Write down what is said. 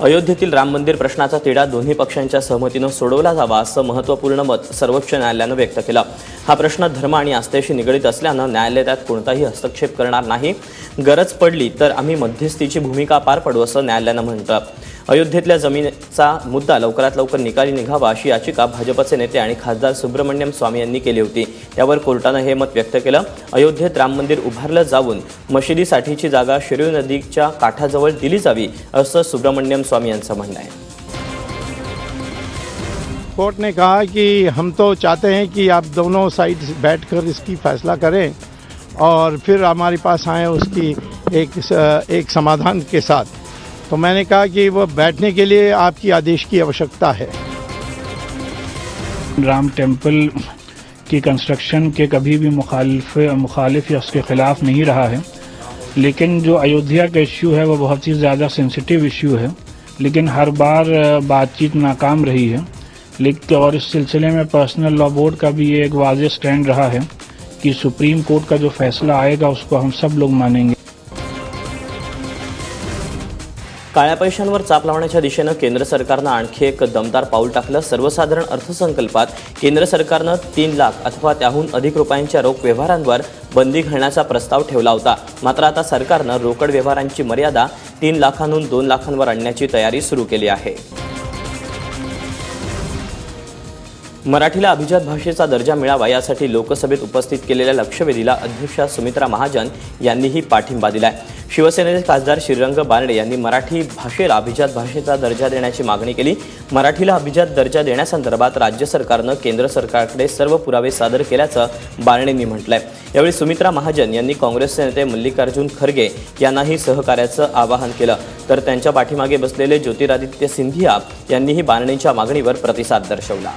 अयोध्येतील राम मंदिर प्रश्नाचा तिढा दोन्ही पक्षांच्या सहमतीनं सोडवला जावा असं महत्त्वपूर्ण मत सर्वोच्च न्यायालयानं व्यक्त केलं. हा प्रश्न धर्म आणि आस्थेशी निगडीत असल्यानं न्यायालय त्यात कोणताही हस्तक्षेप करणार नाही. गरज पडली तर आम्ही मध्यस्थीची भूमिका पार पडू असं न्यायालयानं म्हटलं. अयोध्येतल्या जमिनीचा मुद्दा लवकरात लवकर निकाली निघावा अशी याचिका भाजपचे नेते आणि खासदार सुब्रमण्यम स्वामी यांनी केली होती. त्यावर कोर्टानं हे मत व्यक्त केलं. अयोध्येत राम मंदिर उभारलं जाऊन मशिदीसाठीची जागा शिरू नदीच्या काठाजवळ दिली जावी असं सुब्रमण्यम स्वामी यांचं म्हणणं आहे. कोर्ट ने कहा कि हम तो चाहते हैं कि आप दोनों साइड बैठकर इसकी फैसला करें और फिर हमारे पास आए उसकी एक एक समाधान के साथ। तो मैंने कहा कि वो बैठने के लिए आपकी आदेश की आवश्यकता है। राम टेंपल की कंस्ट्रक्शन के कभी भी मुखालिफ मुखालिफ या उसके ख़िलाफ़ नहीं रहा है। लेकिन जो अयोध्या का इश्यू है, वो बहुत ही ज़्यादा सेंसिटिव इश्यू है। लेकिन हर बार बातचीत नाकाम रही है। लेकिन और इस सिलसिले में पर्सनल लॉ बोर्ड का भी ये एक वाज स्टैंड रहा है कि सुप्रीम कोर्ट का जो फैसला आएगा, उसको हम सब लोग मानेंगे। काळ्या पैशांवर चाप लावण्याच्या दिशेनं केंद्र सरकारनं आणखी एक दमदार पाऊल टाकलं. सर्वसाधारण अर्थसंकल्पात केंद्र सरकारनं तीन लाख अथवा त्याहून अधिक रुपयांच्या रोख व्यवहारांवर बंदी घालण्याचा प्रस्ताव ठेवला होता. मात्र आता सरकारनं रोकड व्यवहारांची मर्यादा तीन लाखांहून दोन लाखांवर आणण्याची तयारी सुरू केली आहे. मराठीला अभिजात भाषेचा दर्जा मिळावा यासाठी लोकसभेत उपस्थित केलेल्या लक्षवेधीला अध्यक्षा सुमित्रा महाजन यांनीही पाठिंबा दिलाय. शिवसेनेचे खासदार श्रीरंग बारडे यांनी मराठी भाषेला अभिजात भाषेचा दर्जा देण्याची मागणी केली. मराठीला अभिजात दर्जा देण्यासंदर्भात राज्य सरकारनं केंद्र सरकारकडे सर्व पुरावे सादर केल्याचं बारणेंनी म्हटलंय. यावेळी सुमित्रा महाजन यांनी काँग्रेसचे नेते मल्लिकार्जुन खरगे यांनाही सहकार्याचं आवाहन केलं. तर त्यांच्या पाठीमागे बसलेले ज्योतिरादित्य सिंधिया यांनीही बारणेंच्या मागणीवर प्रतिसाद दर्शवला.